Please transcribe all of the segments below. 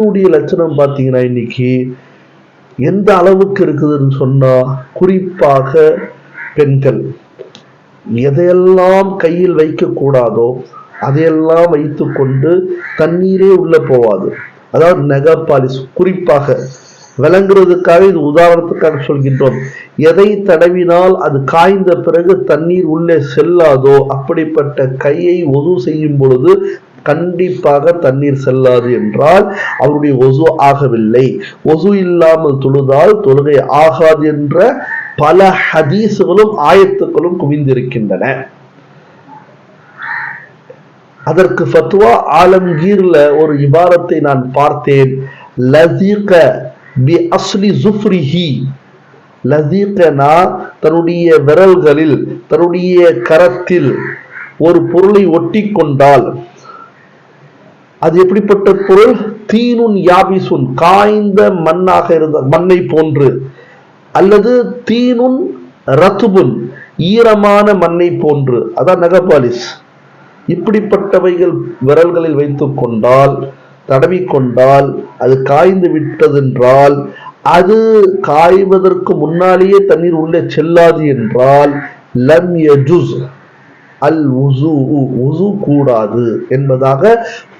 கூடிய லட்சணம் பார்த்தீங்கன்னா இன்னைக்கு எந்த அளவுக்கு இருக்குதுன்னு சொன்னா குறிப்பாக பெண்கள். எதையெல்லாம் கையில் வைக்கக்கூடாதோ அதையெல்லாம் வைத்து கொண்டு தண்ணீரே உள்ள போவாது. அதாவது நெகப்பாலிஸ் குறிப்பாக விளங்குறதுக்காக இது உதாரணத்துக்காக சொல்கின்றோம். எதை தடவினால் அது காய்ந்த பிறகு தண்ணீர் உள்ளே செல்லாதோ அப்படிப்பட்ட கையை ஒது செய்யும் பொழுது கண்டிப்பாக தண்ணீர் செல்லாது என்றால் அவருடைய ஒசு ஆகவில்லை. ஒசு இல்லாமல் தொழுதால் தொழுகை ஆகாது என்ற பல ஹதீசுகளும் ஆயத்துக்களும் குவிந்திருக்கின்றன. அதற்கு ஃபத்வா ஆலம்கீர்ல ஒரு இபாரத்தை நான் பார்த்தேன். லசீக பி அஸ்லி ஜுஃப்ரிஹி லசீகனா தன்னுடைய விரல்களில் தன்னுடைய கரத்தில் ஒரு பொருளை ஒட்டி கொண்டால் அது எப்படிப்பட்ட பொருள்? தீனுன் யாபிசுன் காய்ந்த மண்ணாக இருந்த மண்ணை போன்று. அல்லது தீனுன் ரத்துபுன் ஈரமான மண்ணை போன்று. அதான் நகபாலிஸ் இப்படிப்பட்டவைகள் விரல்களில் வைத்துக் கொண்டால் தடவிக்கொண்டால் அது காய்ந்து விட்டதென்றால் அது காய்வதற்கு முன்னாலேயே தண்ணீர் உள்ளே செல்லாது என்றால் லம் யஜுஸ். அல் உசு உசு கூடாது என்பதாக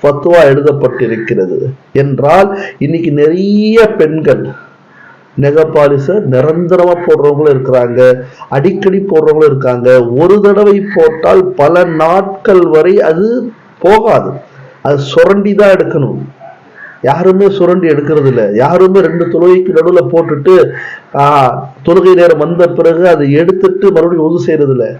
ஃபத்வா எழுதப்பட்டிருக்கிறது. என்றால் இன்னைக்கு நிறைய பெண்கள் நெகப்பாலிச நிரந்தரமா போடுறவங்களும் இருக்கிறாங்க அடிக்கடி போடுறவங்களும் இருக்காங்க. ஒரு தடவை போட்டால் பல நாட்கள் வரை அது போகாது. அது சுரண்டி தான் எடுக்கணும். யாருமே சுரண்டி எடுக்கிறது இல்லை யாருமே ரெண்டு தொழுகைக்கு நடுவில் போட்டுட்டு ஆஹ் தொழுகை நேரம் வந்த பிறகு அதை எடுத்துட்டு மறுபடியும் ஒது செய்யறது இல்லை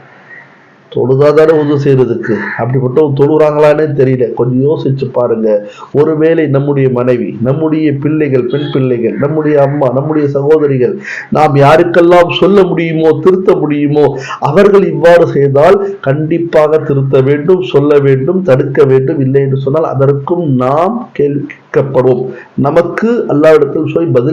தொழுதாதானே உதவு செய்யறதுக்கு அப்படிப்பட்டவங்க தொழுறாங்களான்னே தெரியல. கொஞ்சம் யோசிச்சு பாருங்க. ஒருவேளை நம்முடைய மனைவி நம்முடைய பிள்ளைகள் பெண் பிள்ளைகள் நம்முடைய அம்மா நம்முடைய சகோதரிகள் நாம் யாருக்கெல்லாம் சொல்ல முடியுமோ திருத்த முடியுமோ அவர்கள் இவ்வாறு செய்தால் கண்டிப்பாக திருத்த வேண்டும் சொல்ல வேண்டும் தடுக்க வேண்டும் இல்லை என்று சொன்னால் அதற்கும் நாம் கேட்கப்படுவோம் நமக்கு அல்லாவிடத்தில் சொல்லி பதில்